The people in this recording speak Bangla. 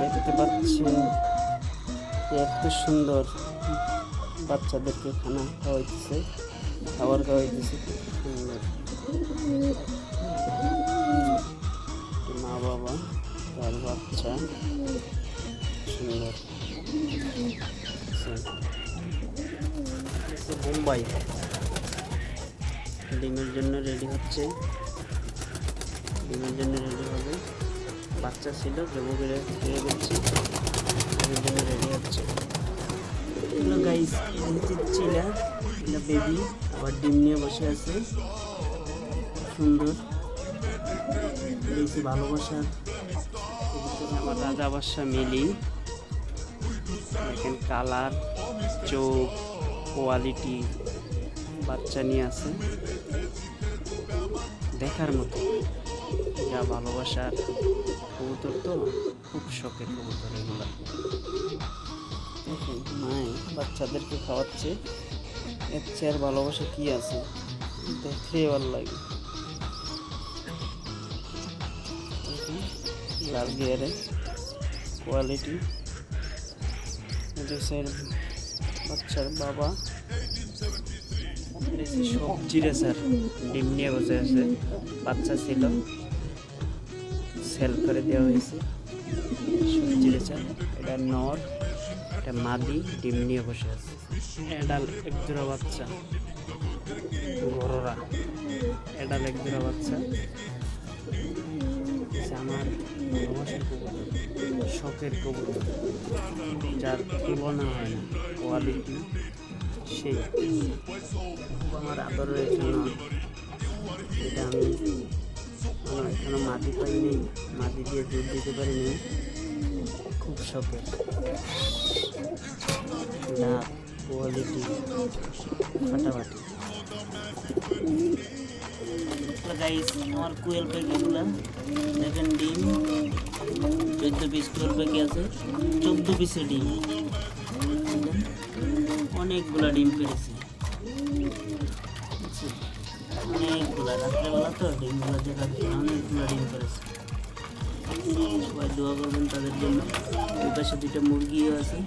দেখতে পাচ্ছেন যে এত সুন্দর বাচ্চাদেরকে খানা খাওয়াইতেছে, খাবার খাওয়াইতেছে, খুব সুন্দর। মা বাবা, তার বাচ্চা সুন্দর। বোম্বাই। ডিমের জন্য রেডি হচ্ছে। ডিমের জন্য রেডি বাচ্চা ছিল ফিরে গেছে। ডিমের জন্য রেডি হচ্ছে। এগুলো গাইস চিলা বেবি আবার ডিম নিয়ে বসে আছে। সুন্দর। বেশি ভালোবাসা। আমার রাজা বাসা মিলি দেখেন কালার চোখ কোয়ালিটি বাচ্চা নিয়ে আছে। দেখার মতো। যা ভালোবাসার। কবুতর তো খুব শখের কবুতর এগুলা। দেখেন মাই বাচ্চাদেরকে খাওয়াচ্ছে। এর চেয়ে আর ভালোবাসা কি আছে? দেখে ভালো লাগে। লাল গিয়ারে কোয়ালিটি দেশের বাচ্চার বাবা। সবজি রেসার ডিম নিয়ে বসে আছে। বাচ্চা ছিল। সেল করে দেওয়া হয়েছে। সবজি রেসার এটা নর, এটা মাদি, ডিম নিয়ে বসে আছে। এডাল এক জোড়া বাচ্চা, গররা। এডাল এক জোড়া বাচ্চা। আমার শখের কবুতর। যার তুলনা হয় না কোয়ালিটি সেই। আমার আদরের একজন এটা আমি আমার এখনও মাটি পাইনি মাটি দিয়ে দুধ দিতে পারিনি। খুব শখের। দাঁত কোয়ালিটি ফাটাফাটি। গাইস আমার কুয়েল প্যাকেটগুলো দেখেন ডিম চোদ্দ পিস কুয়েল প্যাকে আছে চোদ্দ পিসে ডিম। অনেকগুলা ডিম পেরেছে? অনেকগুলা রাত্রেবেলা তো ডিমগুলো দেখার রাত্রে অনেকগুলা ডিম পেরেছে সবাই দোয়া করবেন তাদের জন্য। ওই পাশে দুইটা মুরগিও আছে।